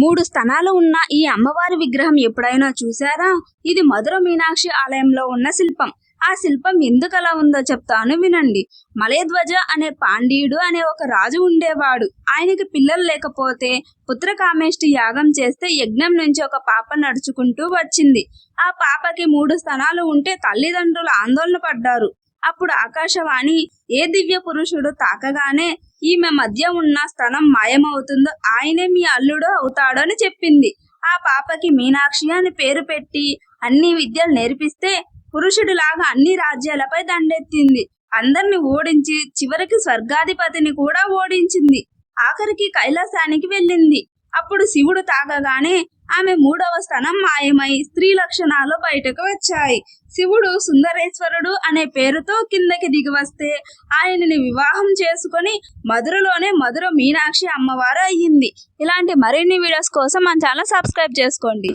మూడు స్థనాలు ఉన్న ఈ అమ్మవారి విగ్రహం ఎప్పుడైనా చూసారా ఇది మధుర మీనాక్షి ఆలయంలో ఉన్న శిల్పం. ఆ శిల్పం ఎందుకు అలా ఉందో చెప్తాను వినండి. మలయధ్వజ అనే పాండీయుడు అనే ఒక రాజు ఉండేవాడు. ఆయనకి పిల్లలు లేకపోతే పుత్రకామేష్టి యాగం చేస్తే యజ్ఞం నుంచి ఒక పాప నడుచుకుంటూ వచ్చింది. ఆ పాపకి మూడు స్థనాలు ఉంటే తల్లిదండ్రులు ఆందోళన పడ్డారు. అప్పుడు ఆకాశవాణి ఏ దివ్య పురుషుడు తాకగానే ఈమె మధ్య ఉన్న స్థలం మాయమవుతుందో ఆయనే మీ అల్లుడు అవుతాడు అని చెప్పింది. ఆ పాపకి మీనాక్షి అని పేరు పెట్టి అన్ని విద్యలు నేర్పిస్తే పురుషుడిలాగా అన్ని రాజ్యాలపై దండెత్తింది. అందరిని ఓడించి చివరికి స్వర్గాధిపతిని కూడా ఓడించింది. ఆఖరికి కైలాసానికి వెళ్ళింది. అప్పుడు శివుడు తాగగానే ఆమె మూడవ స్థనం మాయమై స్త్రీ లక్షణాలు బయటకు వచ్చాయి. శివుడు సుందరేశ్వరుడు అనే పేరుతో కిందకి దిగి వస్తే ఆయనని వివాహం చేసుకొని మధురలోనే మధుర మీనాక్షి అమ్మవారు అయ్యింది. ఇలాంటి మరిన్ని వీడియోస్ కోసం మన ఛానల్ సబ్స్క్రైబ్ చేసుకోండి.